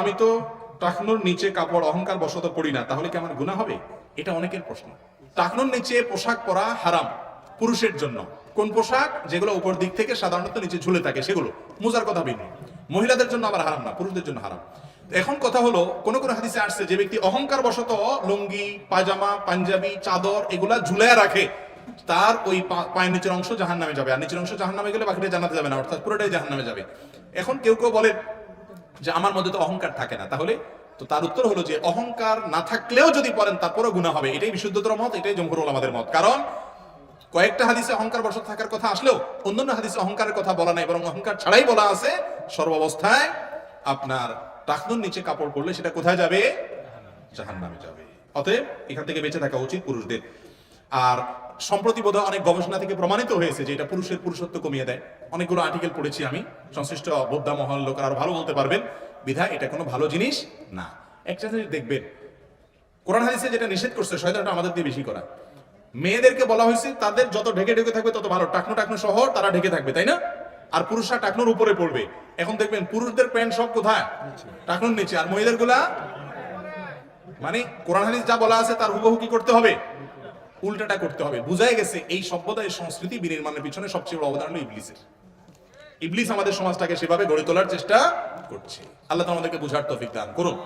আমি তো টাকনুর নিচে কাপড় অহংকার বশত পড়ি না, তাহলে কি আমার গুণা হবে? এটা অনেকের প্রশ্ন। টাকনুর নিচে পোশাক পরা হারাম, পুরুষের জন্য। কোন পোশাক যেগুলো উপর দিক থেকে সাধারণত নিচে ঝুলে থাকে, সেগুলো। মোজার কথা ভিন্ন। মহিলাদের জন্য আবার হারাম না, পুরুষদের জন্য হারাম। এখন কথা হলো, কোন কোন হাদিসে আসছে যে ব্যক্তি অহংকার বশত লুঙ্গি, পায়জামা, পাঞ্জাবি, চাদর এগুলা ঝুলায় রাখে, তার ওই পায়ের নিচের অংশ জাহান নামে যাবে। আর নিচের অংশ জাহান নামে গেলে বাকিটা জানাতে যাবে না, অর্থাৎ পুরোটাই জাহান নামে যাবে। এখন কেউ কেউ বলে যে আমার মধ্যে তো অহংকার থাকে না। তাহলে তো তার উত্তর হলো যে অহংকার না থাকলেও যদি পড়েন তারপরও গুণা হবে। এটাই বিশুদ্ধতর মত, এটাই জমহুর আমাদের মত। কারণ কয়েকটা হাদিসে অহংকার বশত থাকার কথা আসলেও অন্যান্য হাদিসে অহংকারের কথা বলা নাই, বরং অহংকার ছাড়াই বলা আছে, সর্বাবস্থায় আপনার টাকনুর নিচে কাপড় পরলে সেটা কোথায় যাবে? জাহান নামে যাবে। অতএব এখান থেকে বেঁচে থাকা উচিত পুরুষদের। আর সম্প্রতি বোধহয় অনেক গবেষণা থেকে প্রমাণিত হয়েছে যে এটা পুরুষের পুরুষত্ব কমিয়ে দেয়। অনেকগুলো আর্টিকেল পড়েছি আমি। সংশ্লিষ্ট বোদ্ধা মহল লোকের আরও ভালো বলতে পারবেন। বিধায় এটা কোনো ভালো জিনিস না। একটা জিনিস দেখবেন কোরআন হাদিসে যেটা নিষেধ করছে শয়তানটা আমাদের দিয়ে বেশি করা। মেয়েদেরকে বলা হয়েছে তাদের যত ঢেকে ঢেকে থাকবে তত ভালো। টাকনো টাকনো সহ তারা ঢেকে থাকবে তাই না? আর পুরুষরা টাকনোর উপরে পড়বে। এখন দেখবেন পুরুষদের প্যান্ট সব কোথায়? টাকনোর নিচে। আর মহিলাদেরগুলা মানে কোরআন হাদিস যা বলা আছে তার হুবহু কি করতে হবে? উল্টাটা করতে হবে। বুঝাই গেছে, এই সভ্যতা এই সংস্কৃতি বিনির্মাণের পিছনে সবচেয়ে বড় অবদান হলো ইবলিসের। ইবলিস আমাদের সমাজটাকে সেভাবে গড়ে তোলার চেষ্টা করছে। আল্লাহ আমাদেরকে বুঝার তৌফিক দান করুন।